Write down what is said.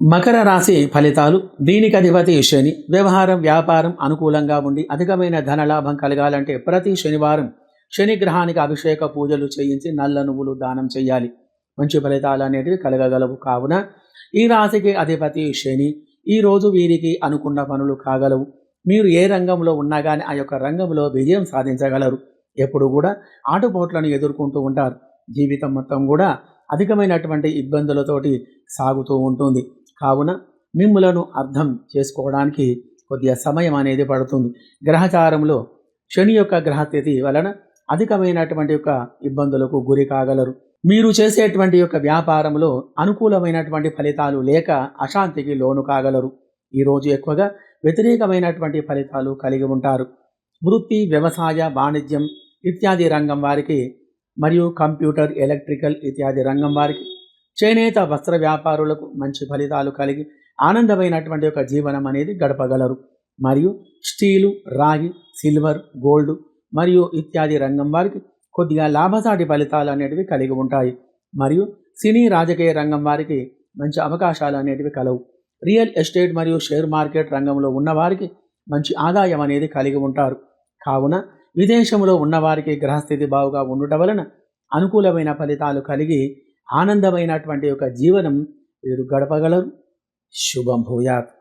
మకర రాశి ఫలితాలు దీనికి అధిపతి శని. వ్యవహారం వ్యాపారం అనుకూలంగా ఉండి అధికమైన ధనలాభం కలగాలంటే ప్రతి శనివారం శని గ్రహానికి అభిషేక పూజలు చేయించి నల్ల నువ్వులు దానం చేయాలి. మంచి ఫలితాలు అనేటివి కలగగలవు కావున ఈ రాశికి అధిపతి శని. ఈ రోజు వీరికి అనుకున్న పనులు కాగలవు. మీరు ఏ రంగంలో ఉన్నా కానీ ఆ యొక్క రంగంలో విజయం సాధించగలరు. ఎప్పుడు కూడా ఆటుపోట్లను ఎదుర్కొంటూ ఉంటారు. జీవితం మొత్తం కూడా అధికమైనటువంటి ఇబ్బందులతోటి సాగుతూ ఉంటుంది. కావున మిమ్ములను అర్థం చేసుకోవడానికి కొద్దిగా సమయం అనేది పడుతుంది. గ్రహచారంలో శని యొక్క గ్రహస్థితి వలన అధికమైనటువంటి యొక్క ఇబ్బందులకు గురి కాగలరు. మీరు చేసేటువంటి యొక్క వ్యాపారంలో అనుకూలమైనటువంటి ఫలితాలు లేక అశాంతికి లోను కాగలరు. ఈరోజు ఎక్కువగా వ్యతిరేకమైనటువంటి ఫలితాలు కలిగి ఉంటారు. వృత్తి వ్యవసాయ వాణిజ్యం ఇత్యాది రంగం వారికి మరియు కంప్యూటర్ ఎలక్ట్రికల్ ఇత్యాది రంగం వారికి చేనేత వస్త్ర వ్యాపారులకు మంచి ఫలితాలు కలిగి ఆనందమైనటువంటి ఒక జీవనం అనేది గడపగలరు. మరియు స్టీలు రాగి సిల్వర్ గోల్డ్ మరియు ఇత్యాది రంగం వారికి కొద్దిగా లాభసాటి ఫలితాలు అనేటివి కలిగి ఉంటాయి. మరియు సినీ రాజకీయ రంగం వారికి మంచి అవకాశాలు అనేటివి కలవు. రియల్ ఎస్టేట్ మరియు షేర్ మార్కెట్ రంగంలో ఉన్నవారికి మంచి ఆదాయం అనేది కలిగి ఉంటారు. కావున విదేశంలో ఉన్నవారికి గ్రహస్థితి బావుగా ఉండటం వలన అనుకూలమైన ఫలితాలు కలిగి ఆనందమైనటువంటి ఒక జీవనం వీరు గడపగలరు శుభం భూయాత్.